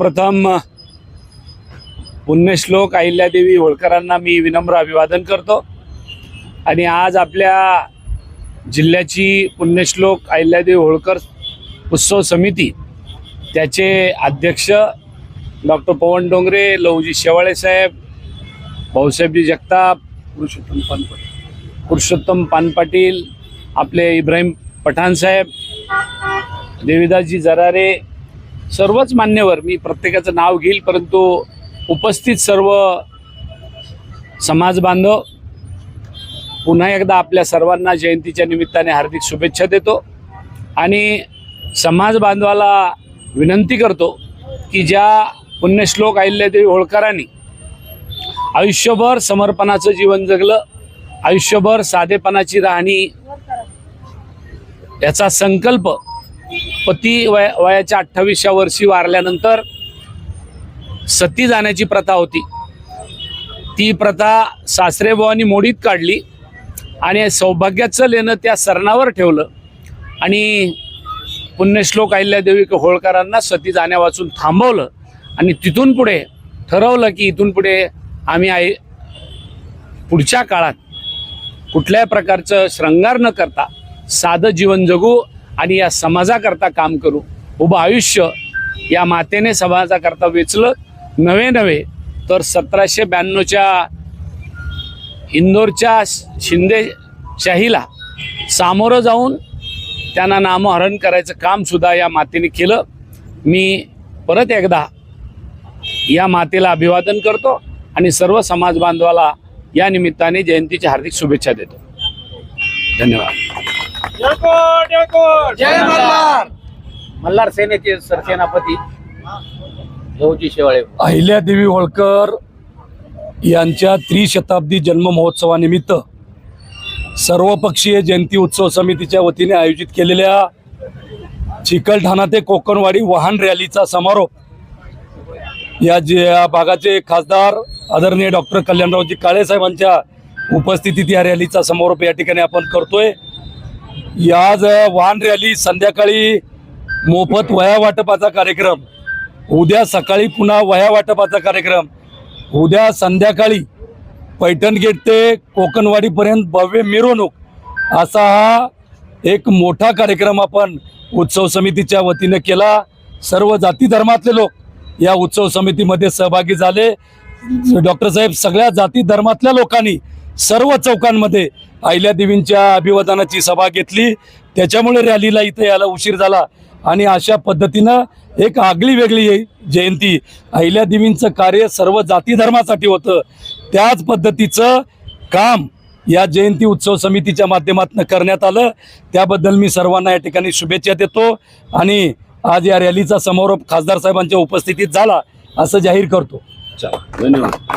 सर्वप्रथम पुण्यश्लोक अहिल्यादेवी होळकरांना मी विनम्र अभिवादन करतो. आणि आज आपल्या जिल्ह्याची पुण्यश्लोक अहिल्यादेवी होळकर उत्सव समिती त्याचे अध्यक्ष डॉक्टर पवन डोंगरे लहूजी शेवाळे साहेब भाऊसाहेबजी जगताप पुरुषोत्तम पानपाटील पुरुषोत्तम पानपाटील आपले इब्राहिम पठाण साहेब देविदासजी जरारे सर्वच मान्यवर मी प्रत्येकाचं नाव घेईल परंतु उपस्थित सर्व समाज बांधव पुन्हा एकदा आपल्या सर्वांना जयंतीच्या निमित्ताने हार्दिक शुभेच्छा देतो आणि समाज बांधवाला विनंती करतो की ज्या पुण्यश्लोक अहिल्यादेवी होळकरांनी आयुष्यभर समर्पणाचं जीवन जगलं आयुष्यभर साधेपणाची राहणी याचा संकल्प पती वय वयाच्या अठ्ठावीसच्या वर्षी वारल्यानंतर सती जाण्याची प्रथा होती. ती प्रथा सासरेबुवांनी मोडीत काढली आणि सौभाग्याचं लेणं त्या सरणावर ठेवलं आणि पुण्यश्लोक अहिल्यादेवी होळकरांना सती जाण्यावाचून थांबवलं आणि तिथून पुढे ठरवलं की इथून पुढे आम्ही आहे पुढच्या काळात कुठल्याही प्रकारचं श्रंगार न करता साधं जीवन जगू आणि या समाजाकरता काम करू उभं आयुष्य या मातेने समाजाकरता वेचलं नवे नवे तर सतराशे ब्याण्णवच्या इंदोरच्या शिंदेशाहीला सामोरं जाऊन त्यांना नामहरण करायचं कामसुद्धा या मातेने केलं. मी परत एकदा या मातेला अभिवादन करतो आणि सर्व समाज बांधवाला या निमित्ताने जयंतीच्या हार्दिक शुभेच्छा देतो. धन्यवाद. जय मल्हार. मल्हार सेनेचे सरसेनापती भाऊजी शेवाळे. अहिल्यादेवी होळकर यांच्या त्रिशताब्दी जन्म महोत्सवानिमित्त सर्वपक्षीय जयंती उत्सव समितीच्या वतीने आयोजित केलेल्या चिकलठाणा ते कोकणवाडी वाहन रॅलीचा समारोप या जे या भागाचे खासदार आदरणीय डॉक्टर कल्याणरावजी काळे साहेबांच्या उपस्थितीत या रॅलीचा समारोप या ठिकाणी आपण करतोय. आज वाहन रॅली संध्याकाळी मोफत वया वाटपाचा कार्यक्रम. उद्या सकाळी पुन्हा वया वाटपाचा कार्यक्रम. उद्या संध्याकाळी पैठण गेट ते कोकणवाडीपर्यंत भव्य मिरवणूक. असा हा एक मोठा कार्यक्रम आपण उत्सव समितीच्या वतीनं केला. सर्व जाती धर्मातले लोक या उत्सव समितीमध्ये सहभागी झाले. डॉक्टर साहेब सगळ्या जाती धर्मातल्या लोकांनी सर्व चौकांमध्ये अहिल्यादेवींच्या अभिवादनाची सभा घेतली. त्याच्यामुळे रॅलीला इथं यायला उशीर झाला. आणि अशा पद्धतीनं एक आगळी वेगळी जयंती अहिल्यादेवींचं कार्य सर्व जाती धर्मासाठी होतं. त्याच पद्धतीचं काम या जयंती उत्सव समितीच्या माध्यमातून करण्यात आलं. त्याबद्दल मी सर्वांना या ठिकाणी शुभेच्छा देतो. आणि आज या रॅलीचा समारोप खासदार साहेबांच्या उपस्थितीत झाला असं जाहीर करतो. धन्यवाद.